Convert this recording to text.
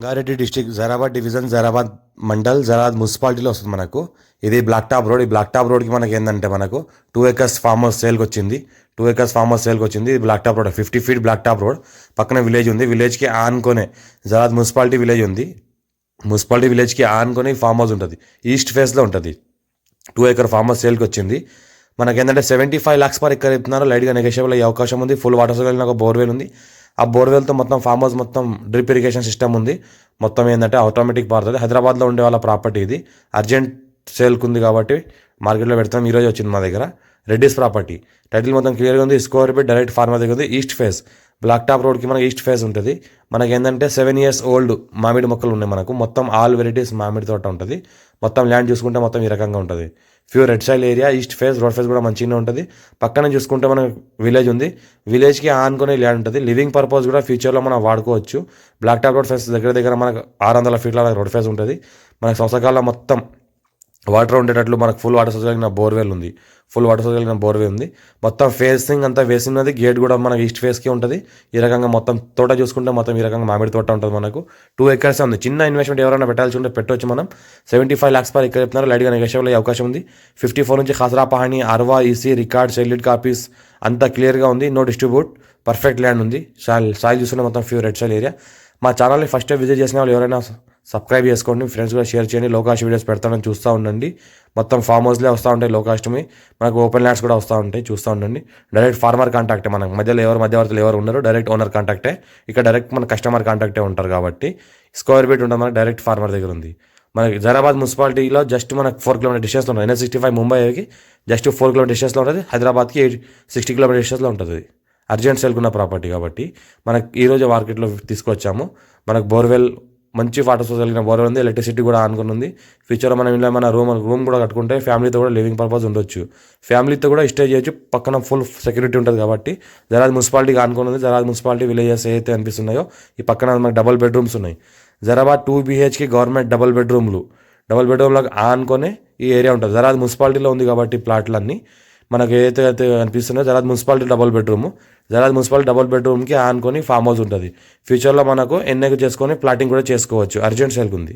Rangareddy district Zaheerabad division Zaheerabad mandal Zaheerabad మున్సిపాలిటీలో వస్తుంది మనకు. ఇది బ్లాక్ టాప్ రోడ్. ఈ బ్లాక్ టాప్ రోడ్కి మనకి ఏంటంటే మనకు టూ ఎకర్స్ ఫామ్ హౌస్ సేల్కి వచ్చింది. టూ ఎకర్స్ ఫామ్ హౌస్ సేల్కి వచ్చింది. ఇది black top road. Fifty feet black top road. పక్కన విలేజ్ ఉంది. విలేజ్కి ఆనుకొనే జరాబాద్ మున్సిపాలిటీ విలేజ్ ఉంది. మున్సిపాలిటీ విలేజ్కి ఆనుకొని ఫామ్ హౌస్ ఉంటుంది. ఈస్ట్ ఫేస్లో ఉంటుంది. టూ ఏకర్ ఫామ్ హౌస్ సేల్కి వచ్చింది. మనకి ఏంటంటే seventy five lakhs per acre ఇస్తున్నారు లైట్గా నెగోషియబుల్ అయ్యే అవకాశం ఉంది. ఫుల్ వాటర్ సోలిన ఒక బోర్వెల్ ఉంది. ఆ బోర్వెల్తో మొత్తం ఫామ్ హౌస్ మొత్తం డ్రిప్ ఇరిగేషన్ సిస్టమ్ ఉంది. మొత్తం ఏంటంటే ఆటోమేటిక్ పారుతుంది. హైదరాబాద్లో ఉండే వాళ్ళ ప్రాపర్టీ ఇది. అర్జెంట్ సేల్కి ఉంది కాబట్టి మార్కెట్లో పెడతాం. ఈరోజు వచ్చింది మా దగ్గర. రెడ్డిస్ ప్రాపర్టీ టైటిల్ మొత్తం క్లియర్గా ఉంది. స్కోర్ బిట్ డైరెక్ట్ ఫార్మర్ దగ్గర ఉంది. ఈస్ట్ ఫేస్ బ్లాక్ టాప్ రోడ్కి మనకి ఈస్ట్ ఫేస్ ఉంటుంది. మనకి ఏంటంటే సెవెన్ ఇయర్స్ ఓల్డ్ మామిడి మొక్కలు ఉన్నాయి మనకు. మొత్తం ఆల్ వెరైటీస్ మామిడి తోట ఉంటుంది. మొత్తం ల్యాండ్ చూసుకుంటే మొత్తం ఈ రకంగా ఉంటుంది. Pure red soil area east face road face కూడా మంచిగానే ఉంటుంది. పక్కన చూసుకుంటే మనకు విలేజ్ ఉంది. విలేజ్కి ఆనుకునే ల్యాండ్ ఉంటుంది. లివింగ్ పర్పస్ కూడా ఫ్యూచర్లో మనం వాడుకోవచ్చు. బ్లాక్ టాప్ రోడ్ ఫేస్ దగ్గర దగ్గర మనకు ఆరు వందల ఫీట్ల రోడ్ ఫేస్ ఉంటుంది. మనకు సంవత్సరాల మొత్తం వాటర్ ఉండేటట్లు మనకు ఫుల్ వాటర్ సోర్స్ కలిగిన బోర్వెల్ ఉంది. ఫుల్ వాటర్ సోర్స్ కలిగిన బోర్వెల్ ఉంది. మొత్తం ఫేసింగ్ అంతా వేసినది గేట్ కూడా మన ఈస్ట్ ఫేస్కి ఉంటుంది. ఈ రకంగా మొత్తం తోట చూసుకుంటే మొత్తం ఈ రకంగా మామిడి తోట ఉంటుంది మనకు. టూ ఎకర్స్ ఉంది. చిన్న ఇన్వెస్ట్మెంట్ ఎవరైనా పెట్టాల్సి ఉంటే పెట్టవచ్చు మనం. Seventy five lakhs per acre చెప్తున్నారు లైట్గా నెగోషియబుల్ అయ్యే అవకాశం ఉంది. ఫిఫ్టీ ఫోర్ నుంచి ఖసరా పహాణి అర్వా ఈసీ రికార్డ్ సెల్యూట్ కాపీస్ అంతా క్లియర్గా ఉంది. నో డిస్ట్రిబ్యూట్ పర్ఫెక్ట్ ల్యాండ్ ఉంది. సాయిల్ సాయిల్ చూసుకుంటే మొత్తం ప్యూర్ రెడ్ సాయిల్ ఏరియా మా ఛానల్ని ఫస్ట్ విజిట్ చేసిన వాళ్ళు ఎవరైనా సబ్స్క్రైబ్ చేసుకోండి. ఫ్రెండ్స్ కూడా షేర్ చేయండి. లోకాస్ట్ వీడియోస్ పెడతానని చూస్తూ ఉండండి. మొత్తం ఫామ్ హౌస్లే వస్తూ ఉంటాయి లోకాస్ట్మి మనకు ఓపెన్ ల్యాండ్స్ కూడా వస్తూ ఉంటాయి. చూస్తూ ఉండండి. డైరెక్ట్ ఫార్మర్ కాంటాక్టే మనకు. మధ్యలో ఎవరు మధ్యవర్తులు ఎవరు ఉండరు. డైరెక్ట్ ఓనర్ కాంటాక్టే. ఇక్కడ డైరెక్ట్ మన కస్టమర్ కాంటాక్టే ఉంటారు కాబట్టి స్క్వేర్ ఫీట్ ఉంటుంది మనకు డైరెక్ట్ ఫార్మర్ దగ్గర ఉంది. మనకి జరాబాద్ మున్సిపాలిటీలో జస్ట్ మనకు ఫోర్ కిలోమీటర్ డిస్టెన్స్లో ఉంటుంది. ఎన్ఎస్ సిక్స్టీ ఫైవ్ ముంబైకి జస్ట్ ఫోర్ కిలోమీటర్ డిస్టెన్స్లో ఉంటుంది. హైదరాబాద్కి ఎయిట్ సిక్స్టీ కిలోమీటర్ డిస్టెన్స్లో ఉంటుంది. అర్జెంట్ సేల్కున్న ప్రాపర్టీ కాబట్టి మనకి ఈరోజు మార్కెట్లో తీసుకొచ్చాము. మనకు బోర్వెల్ మంచి వాటర్ సోర్స్ కలిగిన బోర్వెల్ ఉంది ఎలక్ట్రిసిటీ కూడా ఆనుకుని ఉంది. ఫ్యూచర్లో మనం ఇలా మన రూమ్ రూమ్ కూడా కట్టుకుంటే ఫ్యామిలీతో కూడా లివింగ్ పర్పస్ ఉండొచ్చు. ఫ్యామిలీతో కూడా స్టే చేయొచ్చు పక్కన ఫుల్ సెక్యూరిటీ ఉంటుంది కాబట్టి. జరాజ్ మున్సిపాలిటీకి ఆనుకుని ఉంది. జరాజ్ మున్సిపాలిటీ విలేజెస్ ఏదైతే అనిపిస్తున్నాయో ఈ పక్కన మనకు డబల్ బెడ్రూమ్స్ ఉన్నాయి. జరాబాద్ టూ బీహెచ్కి గవర్నమెంట్ డబల్ బెడ్రూమ్లు డబల్ బెడ్రూమ్లకు ఆనుకొని ఈ ఏరియా ఉంటుంది. జరాజ్ మున్సిపాలిటీలో ఉంది కాబట్టి ప్లాట్లన్నీ మనకు ఏదైతే అనిపిస్తుందో జరాద్ మున్సిపాలిటీ డబుల్ బెడ్రూమ్ జరాద్ మున్సిపాలిటీ డబుల్ బెడ్రూమ్కి ఆనుకొని ఫామ్ హౌస్ ఉంటుంది. ఫ్యూచర్లో మనకు ఎన్నిక చేసుకొని ప్లాటింగ్ కూడా చేసుకోవచ్చు. అర్జెంట్ సేల్కి ఉంది